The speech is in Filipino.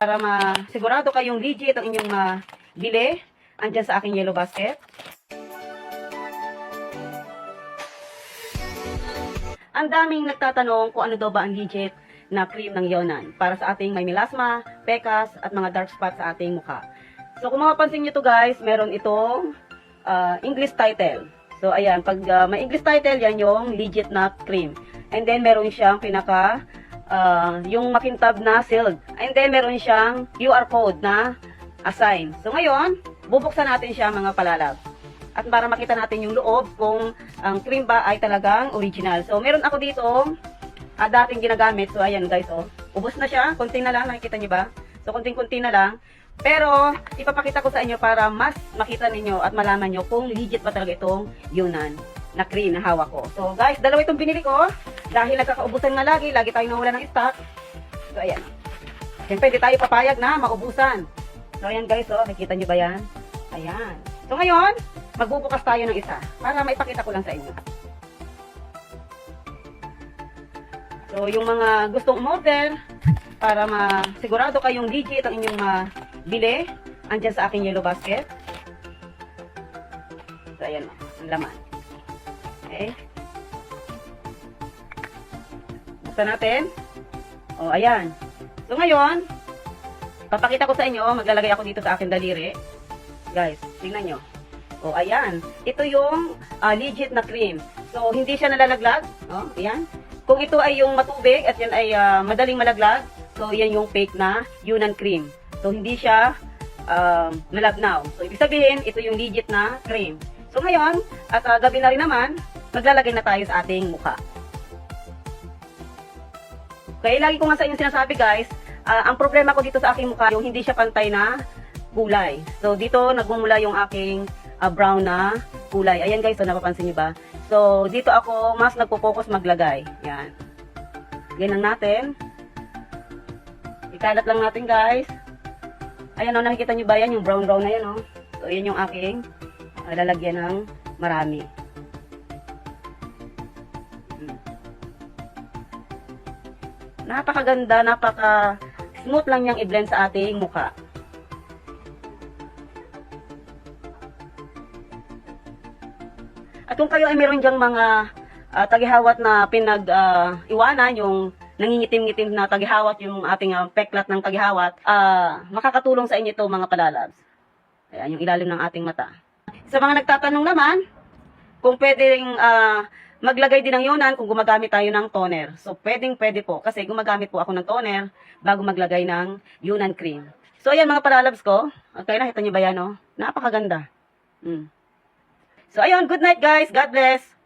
para masigurado kayong legit ang inyong mabili, andyan sa aking yellow basket. Ang daming nagtatanong kung ano daw ba ang legit na cream ng Yonan para sa ating may melasma, pekas, at mga dark spots sa ating mukha. So kung mapapansin nyo to guys, meron itong ah, English title. So ayan, pag ah, may English title, yan yung legit na cream. And then meron siyang pinaka ah, yung makintab na sealed. And then meron siyang QR code na assign. So ngayon, bubuksan natin siya mga palalab. At para makita natin yung loob kung ang cream ba ay talagang original. So meron ako dito ah, dating ginagamit. So ayan guys, oh. Ubos na siya, konti na lang, nakikita niyo ba? So konting-konti na lang. Pero ipapakita ko sa inyo para mas makita ninyo at malaman nyo kung legit ba talaga itong Yunan na cream na hawak ko. So guys, dalawa itong binili ko dahil nagkakaubusan nga lagi, lagi tayong nawala ng stock. So ayan. Siyempre, hindi tayo papayag na maubusan. So ayan guys, oh, nakikita nyo ba yan? Ayan. So ngayon, magbubukas tayo ng isa para maipakita ko lang sa inyo. So yung mga gustong umorder para masigurado kayong legit ang inyong mabili, andyan sa aking yellow basket. So ayan ang laman. Okay. Buksan natin. O ayan. So ngayon, papakita ko sa inyo, maglalagay ako dito sa aking daliri. Guys, tingnan nyo. O, ayan. Ito yung ah, legit na cream. So, hindi siya nalalaglag. O, ayan. Kung ito ay yung matubig at yan ay ah, madaling malaglag, so yan yung fake na Yunan cream. So, hindi siya um, malabnaw. So, ibig sabihin, ito yung legit na cream. So, ngayon, at ah, gabi na rin naman, maglalagay na tayo sa ating mukha. Kaya lagi ko nga sa inyo sinasabi guys, ah, ang problema ko dito sa aking mukha, yung hindi siya pantay na kulay. So dito nagmumula yung aking ah, brown na kulay. Ayan guys, so napapansin niyo ba? So dito ako mas nagpo-focus maglagay. Yan. Yan lang natin. Ikalat lang natin guys. Ayan o, nakikita niyo ba yan? Yung brown brown na yan o. So yan yung aking ah, lalagyan ng marami. Napakaganda, napaka smooth lang niyang i-blend sa ating mukha. At kung kayo ay meron diyang mga ah, tagihawat na pinag-iwanan, yung nangingitim-ngitim na tagihawat, yung ating ah, peklat ng tagihawat, ah, makakatulong sa inyo ito mga palalabs. Ayan, yung ilalim ng ating mata. Sa mga nagtatanong naman, kung pwedeng ah, maglagay din ng yonan kung gumagamit tayo ng toner. So, pwedeng pwede po. Kasi gumagamit po ako ng toner bago maglagay ng yunan cream. So, ayan mga palalabs ko. Okay, nakita niyo ba yan, no? Napakaganda. Mm. So, ayun. Good night, guys. God bless.